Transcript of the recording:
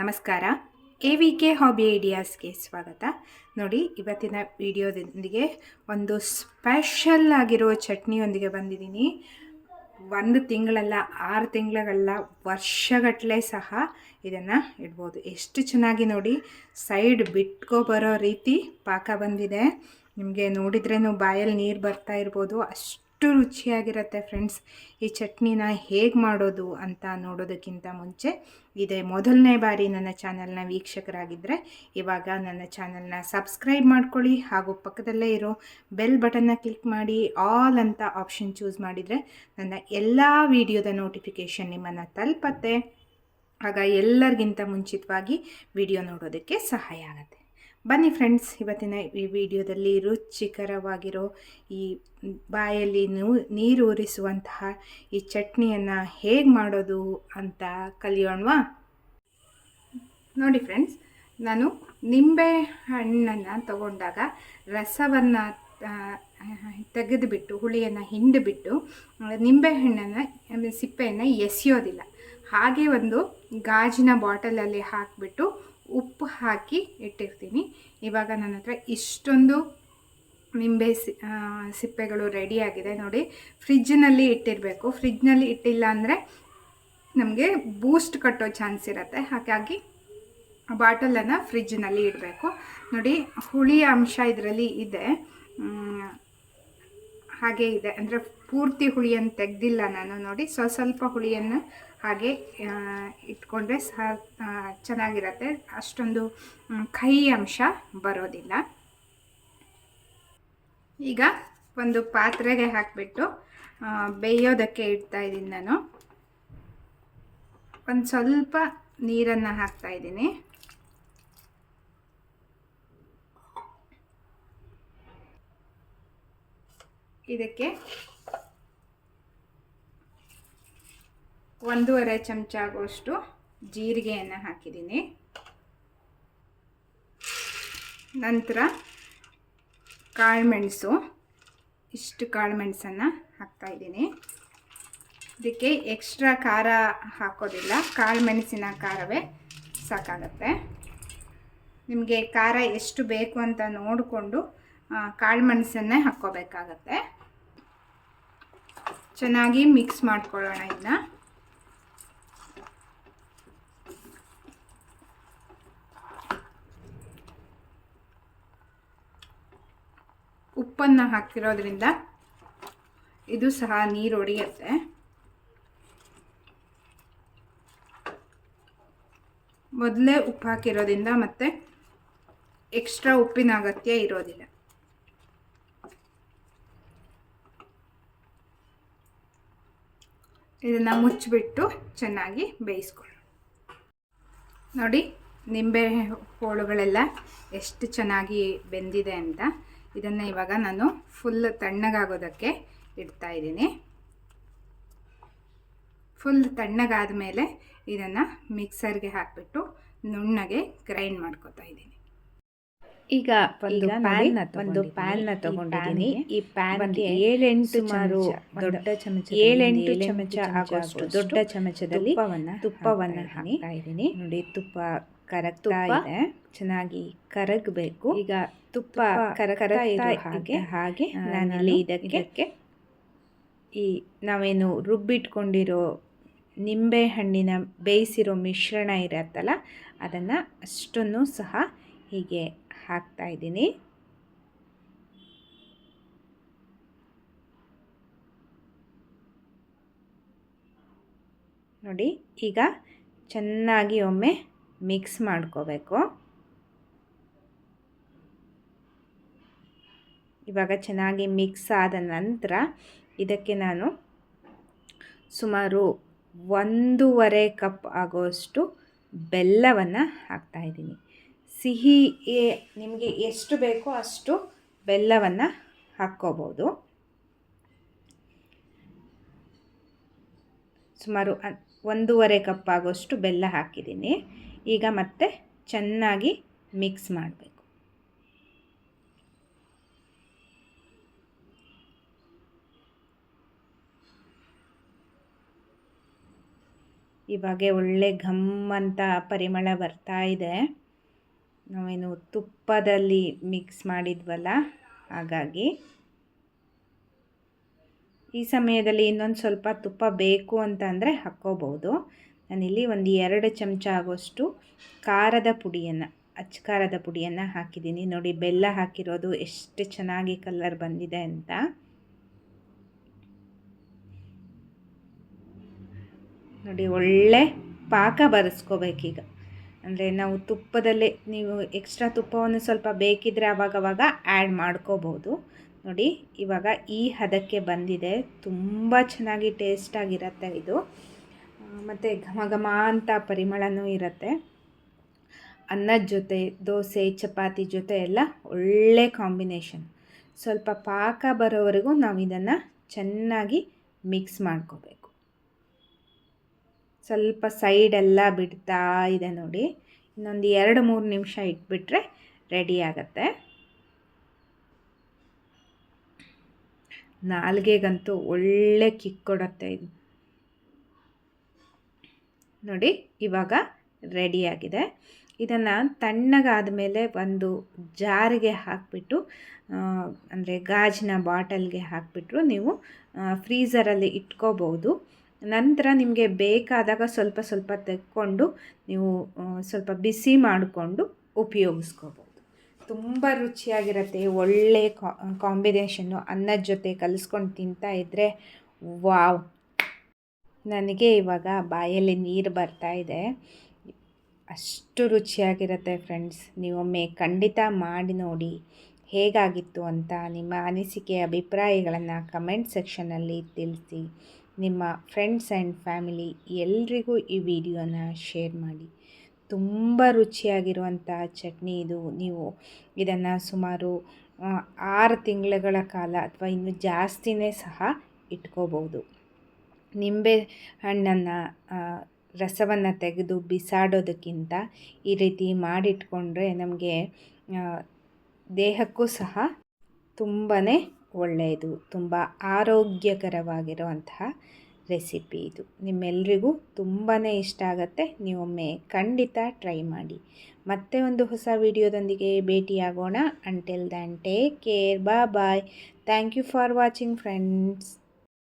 ನಮಸ್ಕಾರ. A V K hobby ಐಡಿಯಾಸ್ಗೆ ಸ್ವಾಗತ. ನೋಡಿ, ಇವತ್ತಿನ ವಿಡಿಯೋದೊಂದಿಗೆ ಒಂದು ಸ್ಪೆಷಲ್ ಆಗಿರೋ ಚಟ್ನಿಯೊಂದಿಗೆ ಬಂದಿದ್ದೀನಿ. ಒಂದು ತಿಂಗಳಲ್ಲ, ಆರು ತಿಂಗಳಲ್ಲ ವರ್ಷಗಟ್ಟಲೆ ಸಹ ಇದನ್ನು ಇಡ್ಬೋದು. ಎಷ್ಟು ಚೆನ್ನಾಗಿ ನೋಡಿ, ಸೈಡ್ ಬಿಟ್ಕೊ ಬರೋ ರೀತಿ ಪಾಕ ಬಂದಿದೆ. ನಿಮಗೆ ನೋಡಿದ್ರೇನು ಬಾಯಲ್ಲಿ ನೀರು ಬರ್ತಾ ಇರ್ಬೋದು. ಅಷ್ಟು ರುಚಿಯಾಗಿರುತ್ತೆ ಫ್ರೆಂಡ್ಸ್. ಈ ಚಟ್ನಿನ ಹೇಗೆ ಮಾಡೋದು ಅಂತ ನೋಡೋದಕ್ಕಿಂತ ಮುಂಚೆ ಇದೇ ಮೊದಲನೇ ಬಾರಿ ನನ್ನ ಚಾನಲ್ನ ವೀಕ್ಷಕರಾಗಿದ್ದರೆ ಇವಾಗ ನನ್ನ ಚಾನಲ್ನ ಸಬ್ಸ್ಕ್ರೈಬ್ ಮಾಡ್ಕೊಳ್ಳಿ ಹಾಗೂ ಪಕ್ಕದಲ್ಲೇ ಇರೋ ಬೆಲ್ ಬಟನ್ನ ಕ್ಲಿಕ್ ಮಾಡಿ ಆಲ್ ಅಂತ ಆಪ್ಷನ್ ಚೂಸ್ ಮಾಡಿದರೆ ನನ್ನ ಎಲ್ಲ ವಿಡಿಯೋದ ನೋಟಿಫಿಕೇಷನ್ ನಿಮ್ಮನ್ನು ತಲುಪತ್ತೆ. ಆಗ ಎಲ್ಲರಿಗಿಂತ ಮುಂಚಿತವಾಗಿ ವಿಡಿಯೋ ನೋಡೋದಕ್ಕೆ ಸಹಾಯ ಆಗುತ್ತೆ. ಬನ್ನಿ ಫ್ರೆಂಡ್ಸ್, ಇವತ್ತಿನ ಈ ವಿಡಿಯೋದಲ್ಲಿ ರುಚಿಕರವಾಗಿರೋ ಈ ಬಾಯಲ್ಲಿ ನೀರು ಉರಿಸುವಂತಹ ಈ ಚಟ್ನಿಯನ್ನು ಹೇಗೆ ಮಾಡೋದು ಅಂತ ಕಲಿಯೋಣವಾ? ನೋಡಿ ಫ್ರೆಂಡ್ಸ್, ನಾನು ನಿಂಬೆ ಹಣ್ಣನ್ನು ತಗೊಂಡಾಗ ರಸವನ್ನು ತೆಗೆದುಬಿಟ್ಟು, ಹುಳಿಯನ್ನು ಹಿಂಡಿಬಿಟ್ಟು ನಿಂಬೆಹಣ್ಣನ್ನು ಸಿಪ್ಪೆಯನ್ನು ಎಸೆಯೋದಿಲ್ಲ. ಹಾಗೆ ಒಂದು ಗಾಜಿನ ಬಾಟಲಲ್ಲಿ ಹಾಕಿಬಿಟ್ಟು ಉಪ್ಪು ಹಾಕಿ ಇಟ್ಟಿರ್ತೀನಿ. ಇವಾಗ ನನ್ನ ಹತ್ರ ಇಷ್ಟೊಂದು ನಿಂಬೆ ಸಿ ಸಿಪ್ಪೆಗಳು ರೆಡಿಯಾಗಿದೆ ನೋಡಿ. ಫ್ರಿಜ್ಜಿನಲ್ಲಿ ಇಟ್ಟಿರಬೇಕು. ಫ್ರಿಜ್ನಲ್ಲಿ ಇಟ್ಟಿಲ್ಲ ಅಂದರೆ ನಮಗೆ ಬೂಸ್ಟ್ ಕಟ್ಟೋ ಚಾನ್ಸ್ ಇರುತ್ತೆ. ಹಾಗಾಗಿ ಬಾಟಲನ್ನು ಫ್ರಿಜ್ಜಿನಲ್ಲಿ ಇಡಬೇಕು. ನೋಡಿ, ಹುಳಿ ಅಂಶ ಇದರಲ್ಲಿ ಇದೆ. ಹಾಗೆ ಇದೆ. ಅಂದರೆ ಪೂರ್ತಿ ಹುಳಿಯನ್ನು ತೆಗೆದಿಲ್ಲ ನಾನು ನೋಡಿ. ಸ್ವ ಸ್ವಲ್ಪ ಹುಳಿಯನ್ನು ಹಾಗೆ ಇಟ್ಕೊಂಡ್ರೆ ಸಹ ಚೆನ್ನಾಗಿರತ್ತೆ. ಅಷ್ಟೊಂದು ಕಹಿ ಅಂಶ ಬರೋದಿಲ್ಲ. ಈಗ ಒಂದು ಪಾತ್ರೆಗೆ ಹಾಕಿಬಿಟ್ಟು ಬೇಯೋದಕ್ಕೆ ಇಡ್ತಾ ಇದ್ದೀನಿ ನಾನು. ಒಂದು ಸ್ವಲ್ಪ ನೀರನ್ನು ಹಾಕ್ತಾ ಇದ್ದೀನಿ. ಇದಕ್ಕೆ ಒಂದೂವರೆ ಚಮಚ ಆಗುವಷ್ಟು ಜೀರಿಗೆಯನ್ನು ಹಾಕಿದ್ದೀನಿ. ನಂತರ ಕಾಳುಮೆಣಸು ಇಷ್ಟು ಕಾಳುಮೆಣಸನ್ನು ಹಾಕ್ತಾಯಿದ್ದೀನಿ ಇದಕ್ಕೆ ಎಕ್ಸ್ಟ್ರಾ ಖಾರ ಹಾಕೋದಿಲ್ಲ ಕಾಳುಮೆಣಸಿನ ಖಾರವೇ ಸಾಕಾಗತ್ತೆ. ನಿಮಗೆ ಖಾರ ಎಷ್ಟು ಬೇಕು ಅಂತ ನೋಡಿಕೊಂಡು ಕಾಳುಮೆಣಸನ್ನೇ ಹಾಕ್ಕೋಬೇಕಾಗತ್ತೆ. ಚೆನ್ನಾಗಿ ಮಿಕ್ಸ್ ಮಾಡ್ಕೊಳ್ಳೋಣ ಇದನ್ನ ಉಪ್ಪನ್ನು ಹಾಕಿರೋದ್ರಿಂದ ಇದು ಸಹ ನೀರು ಒಡೆಯುತ್ತೆ. ಮೊದಲೇ ಉಪ್ಪು ಹಾಕಿರೋದ್ರಿಂದ ಮತ್ತೆ ಎಕ್ಸ್ಟ್ರಾ ಉಪ್ಪಿನ ಅಗತ್ಯ ಇರೋದಿಲ್ಲ. ಇದನ್ನು ಮುಚ್ಚಿಬಿಟ್ಟು ಚೆನ್ನಾಗಿ ಬೇಯಿಸ್ಕೊಳ್ಳಿ ನೋಡಿ ನಿಂಬೆ ಹೋಳುಗಳೆಲ್ಲ ಎಷ್ಟು ಚೆನ್ನಾಗಿ ಬೆಂದಿದೆ ಅಂತ. ಇದನ್ನು ಇವಾಗ ನಾನು ಫುಲ್ ತಣ್ಣಗಾಗೋದಕ್ಕೆ ಇಡ್ತಾ ಇದ್ದೀನಿ. ಫುಲ್ ತಣ್ಣಗಾದ ಮೇಲೆ ಇದನ್ನು ಮಿಕ್ಸರ್ಗೆ ಹಾಕಿಬಿಟ್ಟು ನುಣ್ಣಗೆ ಗ್ರೈಂಡ್ ಮಾಡ್ಕೋತಾ ಇದ್ದೀನಿ. ಈಗ ಒಂದು ಪ್ಯಾನ್ ಒಂದು ಪ್ಯಾನ್ನ ತಗೊಂಡಿದ್ದೀನಿ. ಈ ಪ್ಯಾನ್ ಏಳೆಂಟು ಮಾರು ದೊಡ್ಡ ಚಮಚ ಏಳೆಂಟು ಚಮಚ ಆಗುವಷ್ಟು ದೊಡ್ಡ ಚಮಚದಲ್ಲಿ ತುಪ್ಪವನ್ನ ಹಾಕ್ತಾ ಇದ್ದೀನಿ. ನೋಡಿ ತುಪ್ಪ ಕರಗ್ತಾ ಇದೆ. ಚೆನ್ನಾಗಿ ಕರಗಬೇಕು. ಈಗ ತುಪ್ಪ ಇರೋ ಹಾಗೆ ಹಾಗೆ ನಾನಿಲ್ಲಿ ಇದಕ್ಕೆ ಈ ನಾವೇನು ರುಬ್ಬಿಟ್ಕೊಂಡಿರೋ ನಿಂಬೆ ಹಣ್ಣಿನ ಬೇಯಿಸಿರೋ ಮಿಶ್ರಣ ಇರತ್ತಲ್ಲ ಅದನ್ನು ಅಷ್ಟನ್ನು ಸಹ ಹೀಗೆ ಹಾಕ್ತಾ ಇದ್ದೀನಿ. ನೋಡಿ ಈಗ ಚೆನ್ನಾಗಿ ಒಮ್ಮೆ ಮಿಕ್ಸ್ ಮಾಡ್ಕೋಬೇಕು. ಇವಾಗ ಚೆನ್ನಾಗಿ ಮಿಕ್ಸ್ ಆದ ನಂತರ ಇದಕ್ಕೆ ನಾನು ಸುಮಾರು ಒಂದೂವರೆ ಕಪ್ ಆಗೋಷ್ಟು ಬೆಲ್ಲವನ್ನು ಹಾಕ್ತಾಯಿದ್ದೀನಿ ಸಿಹಿ ನಿಮಗೆ ಎಷ್ಟು ಬೇಕೋ ಅಷ್ಟು ಬೆಲ್ಲವನ್ನು ಹಾಕ್ಕೋಬೋದು. ಸುಮಾರು ಒಂದೂವರೆ ಕಪ್ ಆಗೋಷ್ಟು ಬೆಲ್ಲ ಹಾಕಿದ್ದೀನಿ. ಈಗ ಮತ್ತೆ ಚೆನ್ನಾಗಿ ಮಿಕ್ಸ್ ಮಾಡಬೇಕು. ಇವಾಗೆ ಒಳ್ಳೆ ಘಮ್ ಅಂತ ಪರಿಮಳ ಬರ್ತಾ ಇದೆ. ನಾವೇನು ತುಪ್ಪದಲ್ಲಿ ಮಿಕ್ಸ್ ಮಾಡಿದ್ವಲ್ಲ, ಹಾಗಾಗಿ. ಈ ಸಮಯದಲ್ಲಿ ಇನ್ನೊಂದು ಸ್ವಲ್ಪ ತುಪ್ಪ ಬೇಕು ಅಂತ ಅಂದರೆ ಹಾಕ್ಕೋಬೋದು. ನಾನಿಲ್ಲಿ ಒಂದು ಎರಡು ಚಮಚ ಆಗೋಷ್ಟು ಖಾರದ ಪುಡಿಯನ್ನು, ಅಚ್ಚ ಖಾರದ ಪುಡಿಯನ್ನು ಹಾಕಿದ್ದೀನಿ. ನೋಡಿ, ಬೆಲ್ಲ ಹಾಕಿರೋದು ಎಷ್ಟು ಚೆನ್ನಾಗಿ ಕಲರ್ ಬಂದಿದೆ ಅಂತ. ನೋಡಿ, ಒಳ್ಳೆ ಪಾಕ ಬರೆಸ್ಕೋಬೇಕೀಗ. ಅಂದರೆ ನಾವು ತುಪ್ಪದಲ್ಲೇ, ನೀವು ಎಕ್ಸ್ಟ್ರಾ ತುಪ್ಪವನ್ನು ಸ್ವಲ್ಪ ಬೇಕಿದ್ದರೆ ಅವಾಗವಾಗ ಆ್ಯಡ್ ಮಾಡ್ಕೋಬೋದು. ನೋಡಿ, ಇವಾಗ ಈ ಹದಕ್ಕೆ ಬಂದಿದೆ. ತುಂಬ ಚೆನ್ನಾಗಿ ಟೇಸ್ಟಾಗಿರುತ್ತೆ ಇದು. ಮತ್ತು ಘಮ ಘಮ ಅಂತ ಪರಿಮಳನೂ ಇರುತ್ತೆ. ಅನ್ನದ ಜೊತೆ, ದೋಸೆ, ಚಪಾತಿ ಜೊತೆ ಎಲ್ಲ ಒಳ್ಳೆ ಕಾಂಬಿನೇಷನ್. ಸ್ವಲ್ಪ ಪಾಕ ಬರೋವರೆಗೂ ನಾವು ಇದನ್ನು ಚೆನ್ನಾಗಿ ಮಿಕ್ಸ್ ಮಾಡ್ಕೋಬೇಕು. ಸ್ವಲ್ಪ ಸೈಡೆಲ್ಲ ಬಿಡ್ತಾ ಇದೆ ನೋಡಿ. ಇನ್ನೊಂದು ಎರಡು, ಮೂರು ನಿಮಿಷ ಇಟ್ಬಿಟ್ರೆ ರೆಡಿ ಆಗುತ್ತೆ. ನಾಲ್ಗೆಗಂತೂ ಒಳ್ಳೆ ಕಿಕ್ ಕೊಡುತ್ತೆ ಇದು. ನೋಡಿ, ಇವಾಗ ರೆಡಿಯಾಗಿದೆ ಇದನ್ನು ತಣ್ಣಗಾದ ಮೇಲೆ ಒಂದು ಜಾರಿಗೆ ಹಾಕಿಬಿಟ್ಟು ಅಂದರೆ ಗಾಜಿನ ಬಾಟಲ್ಗೆ ಹಾಕಿಬಿಟ್ರು ನೀವು ಫ್ರೀಝರಲ್ಲಿ ಇಟ್ಕೋಬೋದು ನಂತರ ನಿಮಗೆ ಬೇಕಾದಾಗ ಸ್ವಲ್ಪ ಸ್ವಲ್ಪ ತೆಕ್ಕೊಂಡು ನೀವು ಸ್ವಲ್ಪ ಬಿಸಿ ಮಾಡಿಕೊಂಡು ಉಪಯೋಗಿಸ್ಕೋಬೋದು ತುಂಬ ರುಚಿಯಾಗಿರುತ್ತೆ, ಒಳ್ಳೆ ಕಾಂಬಿನೇಷನ್ನು ಅನ್ನದ ಜೊತೆ ಕಲಿಸ್ಕೊಂಡು ತಿಂತಾ ಇದ್ದರೆ ವಾವ್! ನನಗೆ ಇವಾಗ ಬಾಯಲ್ಲಿ ನೀರು ಬರ್ತಾ ಇದೆ. ಅಷ್ಟು ರುಚಿಯಾಗಿರುತ್ತೆ ಫ್ರೆಂಡ್ಸ್. ನೀವೊಮ್ಮೆ ಖಂಡಿತ ಮಾಡಿ ನೋಡಿ. ಹೇಗಾಗಿತ್ತು ಅಂತ ನಿಮ್ಮ ಅನಿಸಿಕೆ, ಅಭಿಪ್ರಾಯಗಳನ್ನು ಕಮೆಂಟ್ ಸೆಕ್ಷನಲ್ಲಿ ತಿಳಿಸಿ. ನಿಮ್ಮ ಫ್ರೆಂಡ್ಸ್ ಆ್ಯಂಡ್ ಫ್ಯಾಮಿಲಿ ಎಲ್ರಿಗೂ ಈ ವಿಡಿಯೋನ ಶೇರ್ ಮಾಡಿ. ತುಂಬ ರುಚಿಯಾಗಿರುವಂಥ ಚಟ್ನಿ ಇದು. ನೀವು ಇದನ್ನು ಸುಮಾರು ಆರು ತಿಂಗಳುಗಳ ಕಾಲ ಅಥವಾ ಇನ್ನು ಜಾಸ್ತಿನೇ ಸಹ ಇಟ್ಕೋಬೋದು. ನಿಂಬೆ ಹಣ್ಣನ್ನು ರಸವನ್ನು ತೆಗೆದು ಬಿಸಾಡೋದಕ್ಕಿಂತ ಈ ರೀತಿ ಮಾಡಿಟ್ಕೊಂಡ್ರೆ ನಮಗೆ ದೇಹಕ್ಕೂ ಸಹ ತುಂಬಾ ಒಳ್ಳೆಯದು. ತುಂಬ ಆರೋಗ್ಯಕರವಾಗಿರುವಂತಹ ರೆಸಿಪಿ ಇದು. ನಿಮ್ಮೆಲ್ರಿಗೂ ತುಂಬಾ ಇಷ್ಟ ಆಗುತ್ತೆ. ನೀವೊಮ್ಮೆ ಖಂಡಿತ ಟ್ರೈ ಮಾಡಿ. ಮತ್ತೆ ಒಂದು ಹೊಸ ವಿಡಿಯೋದೊಂದಿಗೆ ಭೇಟಿಯಾಗೋಣ. ಅಂಟಿಲ್ ದ್ಯಾನ್ ಟೇಕ್ ಕೇರ್ ಬಾ bye thank you for watching friends